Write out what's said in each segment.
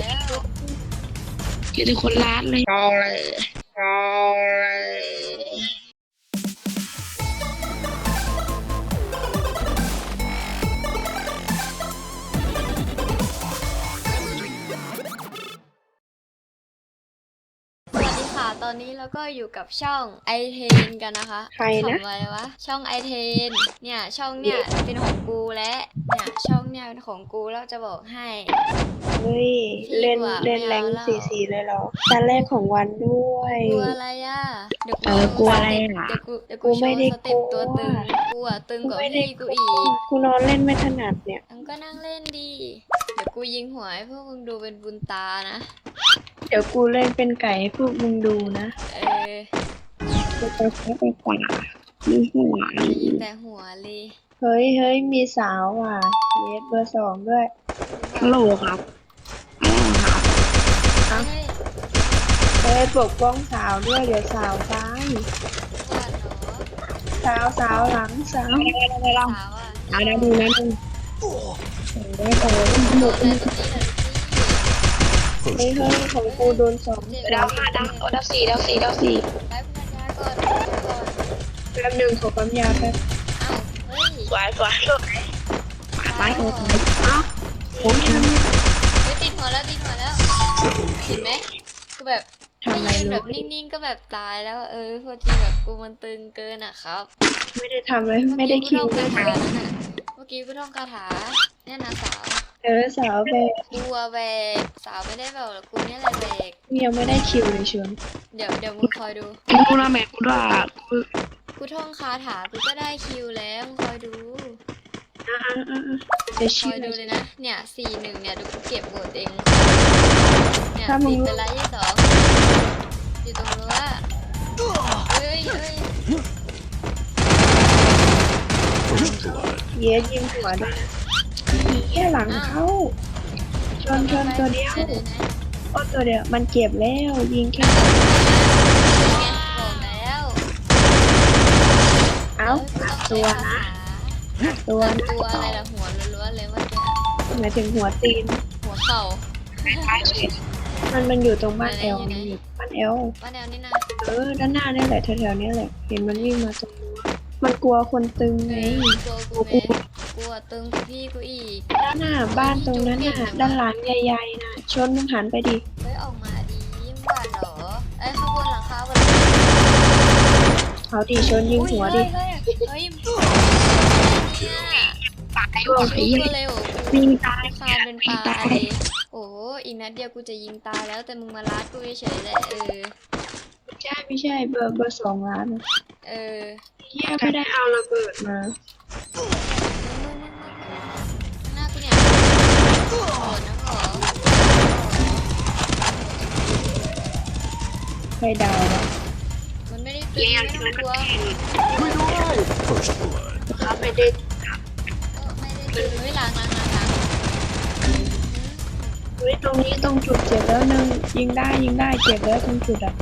แล้วเจอแต่คนร้านเลยรอเลยรอเลย อนนี้เราก็อยู่กับช่องไอเทนกันนะคะใครนะของอะไรวะ ช่องไอเทนเนี่ยช่องเนี่ยเป็นของกูและเนี่ยช่องเนี่ยเป็นของกูแล้วจะบอกให้ เฮ้ย เล่นดีกว่าเล่นไม่แรเอางแล้วสี่สี่เลยเหรอตาแรกของวันด้วย กลัวอะไรอะเดี๋ยวเออกลัวอะไรอะเดี๋ยวกูเดี๋ยวกูกูโชไม่ว์ได้สเต็ปกลัตัววตึงกูอะตึงกว่าไม่ได้พี่กูอีกกูนอนเล่นไม่ถนัดเนี่ย มึงก็นั่งเล่นดีเดี๋ยวกูยิงหัวให้พวกมึงดูเป็นบุญตานะ เดี๋ยวกูเล่นเป็นไก่ให้พวกมึงดูนะเออจะไปแค่ไปกว่ามีหัวจะยิงแต่หัวเลยเฮ้ยเฮ้ยมีสาวว่ะเยสเบอร์สองด้วยฮัลโหลครับอะไรครับเฮ้ยเฮ้ยปกป้องสาวด้วยเดี๋ยวสาวตายหวานเหรอสาวสาวหลังสาวไม่ได้ไม่ได้สาวอะเอานะดูนะดูเฮ้ยโอ้ยโดนอะไรตรงนี้หน่อยสิ เฮ้ยเฮ้ยของกูโดนสองดาวห้าดาวดาวสี่ดาวสี่ดาวสี่ไปพันยาก่อนพันยก่อนแป๊บหนึ่งขอปั๊มยาแป๊บอ้าเฮ้ยสวยสวยสวยไปโอ้ยเอ้าผมทเฮ้ยติดหัวแล้วติดหัวแล้วเห็นไหมคือแบบทำอะไรยืนแบรู้บนิ่งๆก็แบบตายแล้วเออพอทีแบบกูมันตึงเกินอะครับ ไม่ได้ทำเลยไม่ได้คิวเมื่อกี้กูท่องคาถานั่นน่ะเมื่อกี้กูท่องคาถาเนี่ยนะสาว เออสาวไปกูอะแบกสาวไม่ได้แบบหรอกกูเนี่ยแหละแบกยังไม่ได้คิวเลยชวนเดี๋ยวเดี๋ยวมึงคอยดูกูนะแม่กูด้วยกูท่องคาถากูก็ได้คิวแล้วมึงคอยดูอะอะอะอะเดี๋ยวคชิอวยดูเลยนะ เนี่ยสี่หนึ่งเนี่ยเดูกูเก็บหมดเองเนี่ยถ้ามึงติดไปละยี่สองอยู่ตรงรั้วเฮ้ยเฮ้ยเยสยิงหัวด้วยนะ มีแค่หลังเข้าชนชนตัวเดียวไปเลยนะโอ้ตัวเดียวมันเจ็บแล้วยิงแค่ไงบอกแล้วเอ้าอัดตัวนะอัดตัวอัดนะตัวอะไรล่ะหัวล้วนๆเลยว่าจะหมายถึงหัวตีนหัวเข่ามันมันอยู่ตรงบ้านไหนเอลอยู่ไหนมันอยู่บ้านเอลป้าแนวนี่นะเออด้านหน้านี่แหละแถวๆนี้แหละ เห็นมันวิ่งมาตรงนู้นมันกลัวคนตึงไงกลัวกูไหมก ลัวตึงกว่าพี่กูอีก ด้านหน้าบ้านตรงนั้นน่ะด้านหลังใหญ่ๆนะชนมึงหันไปดิ เฮ้ยออกมาดียิ้มหวานเหรอเอ้ยข้างบนหลังคาบนเอาดิชนยิงหัวดิ เฮ้ยเฮ้ยเฮ้ยเนี่ยตายตัวว่ะไอ้เหี้ยเร็ววิ่งตายคานเป็นปลาตายเลยโอ้โหอีกนัดเดียวกูจะยิงตายแล้วแต่มึงมาลัดกูเฉยๆแหละเออไม่ใช่ไม่ใช่เบอร์เบอร์สองล้านนะเออ เฮียไม่ได้เอาระเบิดมาห ใครดาววะมันไม่ได้ตึงไม่ต้องกลัว First blood. เขาไม่ได้เออไม่ได้ตึงเฮ้ยล้างล้างล้างล้างเฮ้ยตรงนี้ตรงจุดเจ็บแล้วหนึงยิงได้ยิงได้เจ็บแล้วตรงจุดอะ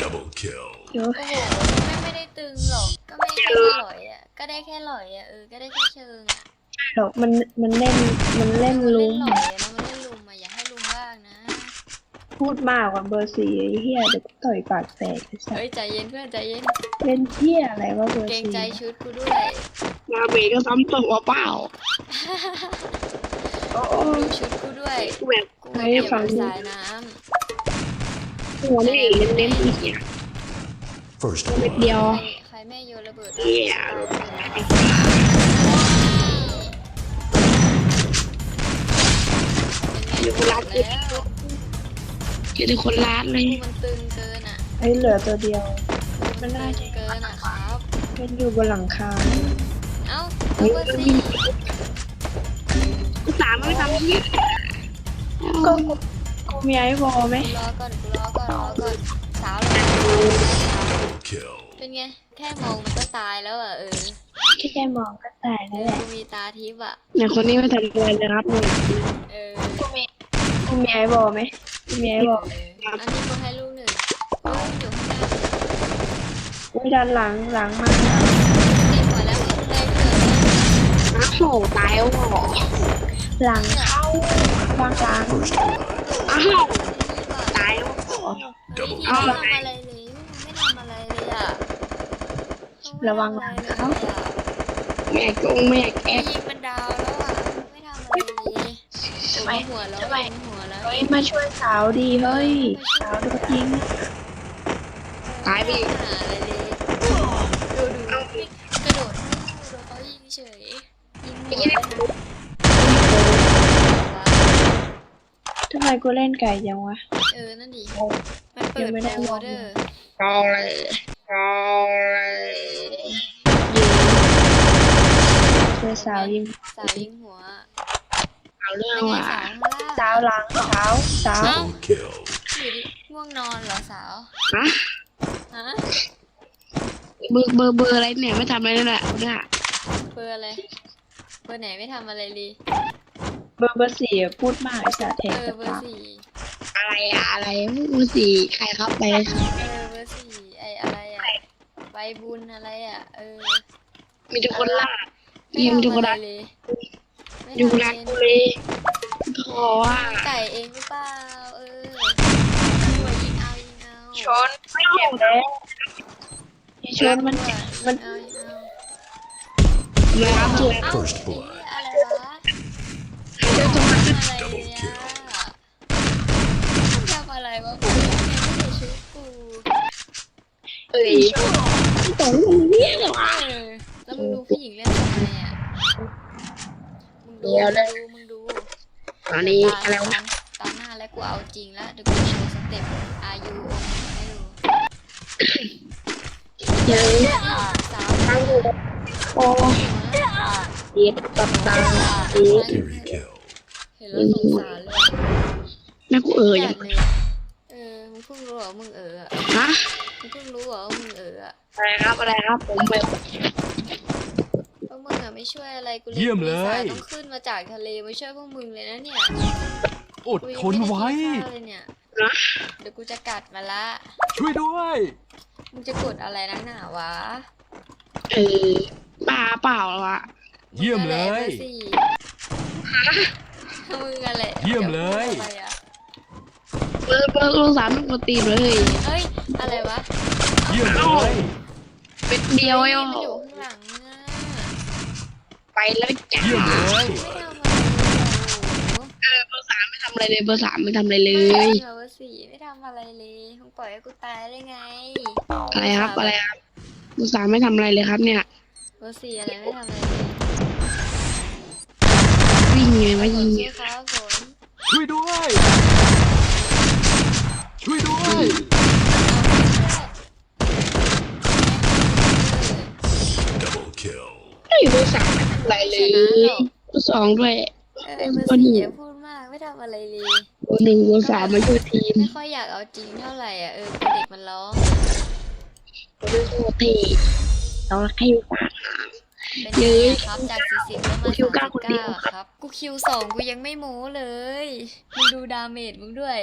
Double kill. เดี๋ยวโอ้โหไม่ไม่ได้ตึงหรอก ก็ไม่แค่หลอยอะ ก็ได้แค่หลอยอะเออ ก็ได้แค่เชิงอะหรอกมันมันเล่นมันเล่นมันลุเล่นมหลอยอะ พูดมากกว่าเบอร์สี่ไอ้เฮียเดี๋ยวกูต่อยปากแตกไอ้สัสเฮ้ยใจเย็นเพื่อนใจเย็นเล่นเฮียอะไรวะเบอร์เกรงสี่ใจชุดกูด้วย มาเบรกก็ซ้ำตัวเปล่าโอ้โอ้ดูชุดกูด้วย กูแบบกูเกี่ยวกับสายน้หัวนี่เน้นเน้นอีกอย่าง First เม็ด blood. เดียวำใครใครแม่โยนระเบิดเหี้ย เป็นไงเดี๋ยวกูรัดแล้ว เจอแต่คนร้านเลยกูมันตึงเกินอะไอ้ยเหลือตัวเดียว มันตึงเกินอะครับเป็นอยู่บนหลังคาเอ้าเอาเบอร์สี่กูสามไม่ทำยี่ก็กูมีไอ้วอลไหมกูรอก่อนกูรอก่อนรอก่อนสาวเลย Kill. เป็นไง แค่มองมันก็ตายแล้วอะเออแค่แค่มองก็ตายเอแล้วอแหละ กูมีตาทิพย์อะ เนี่ยคนนี้ไม่ทำอะไรเลยครับมึงเออกูมี กูมีไอ้วอลไหมกูมีไอ้วอลเอออันนี้กูให้ลูกหนึ่งโอ้ยอยู่ข้างหน้าอุ้ยด้านหลังหลังมาเต็มหัวแล้วมึงเลยเกิดอ้าวโหตายแล้วเหรอหลังเข้าวางหลัง First blood. อ้าวตายแล้วเหรอ Double ไม่ kill. ทำอะไรเลยไม่ทำอะไรเลยอะระวังหลังเขาแม่จงแม่แก ยิงมันดาวแล้วอะไม่ทำอะไรเลยทำไม หัวแล้วทำไมหัวแล้ว เฮ้ยมาช่วยสาวดีเฮ้ย สาวโดนยิง ตายไปอีก หาอะไรเลยดูดูกระโดดโดนเขายิงเฉยยิงหัวแล้วนะทำไมกูเล่นไก่ยังวะ เออนั่นดิมันเปิยัดงไม่ได้โปลรองเดอร์รอเลยรอเลยช่วยสาวยิง สาวยิงหัว เอาเรื่องไม่ไงว่ะสาวข้างล่างสาวหลังสาวสาว Double kill. อยู่ดิง่วงนอนเหรอสาวฮะ ฮะเบอร์เบอร์เบอร์อะไรเนี่ยไม่ทำอะไรเลยแหละเนี่ยเบอร์อะไรเบอร์ไหนไม่ทำอะไรเลยเบอร์เบอร์สี่อะพูดมากไอ้สาเทเออกับเบอร์ปากสี่อะไรอะอะไรมือสี่ใครครับไปครับเออเบอร์สี่ไออะไรอะใบบุญอะไรอะเออมีทุกคนล่าไม่มีทุกทำคอะนไรรักเลยไม่อ ยู่ทำรักเลยกูเลยพอว่าไก่เองหรือเปล่าเออหัวยิงเอายิงเอาชนไม่เจ็บแล้วชนมันหัวมันยิงเอายิงเอาแล้วครับถูกเอ้า First ไอ้ blood อะไรวะเดี๋ยวจะมาทำอะไรเนี่ยทำอะไรวะกูยังไม่ได้ชุดกู เอ้ย ตรงนี้เหรอวะ เออแล้วมึงดูผู้หญิงเล่นทำไมอะ มึงดูเดี๋ยวมึนะงดูมึงดูตอนนี้อะไรวะตอนหน้าแล้วกูเอาจริงแล้วเดี๋ยวกูโชว์สเต็ปอายุให้ดูเจอสาวตั้งอยู่โอ้เย็บตับตาเย็บ Eerie kill. เห็นแล้วสงสารเลยแม่กูเออจัยังดเลยเออมึงเพิ่งรู้เหรอมึงเอออะฮะมึงเพิ่งรู้เหรอว่ามึงเอออะอะไรครับอะไรครับผมไป เพราะมึงอะ ไม่ช่วยอะไรกูเลยเยี่ยมเลยอุตส่าห์ต้องขึ้นมาจากทะเลมาช่วยพวกมึงเลยนะเนี่ยอดกูยังทนไว้ม่ด้กินข้าวเลยเนี่ยนะเดี๋ยวกูจะกัดมาละ ช่วยด้วย มึงจะกดอะไรนักหนาวะเออบ้าเปล่าหรอวะเยี่ยมเลยมึงอะไรเยี่ยมเลยอะไรอะเบอร์เบอร์โทรศัพท์มันกดตีนเลย เฮ้ย อะไรวะ เยี่ยมเลย เป็นเดียวไอ้ฮ้โอมันอยู่ข้างหลังอะ ไปแล้วจ้าเยี่ยมเลยไม่ทำอะไรเลยเบอร์สามไม่ทำอะไรเลยเบอร์สามไม่ทำอะไรเลโอ้โหยเบอร์สี่ไม่ทำอะไรเลยมึงปล่อยให้กูตายได้ไงอะไรครับอะไรครับเบอร์สามไม่ทำอะไรเลยครับเนี่ย เบอร์สี่อะไรไม่ทำอะไรเลยวิ่งไงฝวะยินงชื่อครับฝนช่วยด้วย ช่วยด้วย เฮ้ยเบอร์สามไม่ทำอะไรเลยเบอร์สองด้วย เออเบอร์สี่อย่าพูดมากไม่ทำอะไรเลยเบอร์หนึ่งเบอร์สามมาช่วยทีมไม่ค่อยอยากเอาจริงเท่าไหร่อะเออพอเด็กมันร้องเบอร์โทษทีเราให้อยู่ปากเป็นยังไงครับจากสี่สิบแล้วมากูคิวสาเก้ามสิคบนเดียวเก้าครับครับกูคิวสองกูยังไม่โม้เลย มึงดูดาเมจมึงด้วย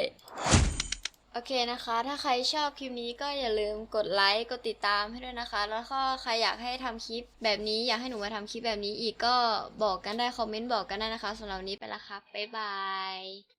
โอเคนะคะ ถ้าใครชอบคลิปนี้ก็อย่าลืมกดไลค์ กดติดตามให้ด้วยนะคะ แล้วก็ใครอยากให้ทำคลิปแบบนี้ อยากให้หนูมาทำคลิปแบบนี้อีกก็บอกกันได้ คอมเมนต์บอกกันได้นะคะสำหรับวันนี้ไปละครับบ๊ายบาย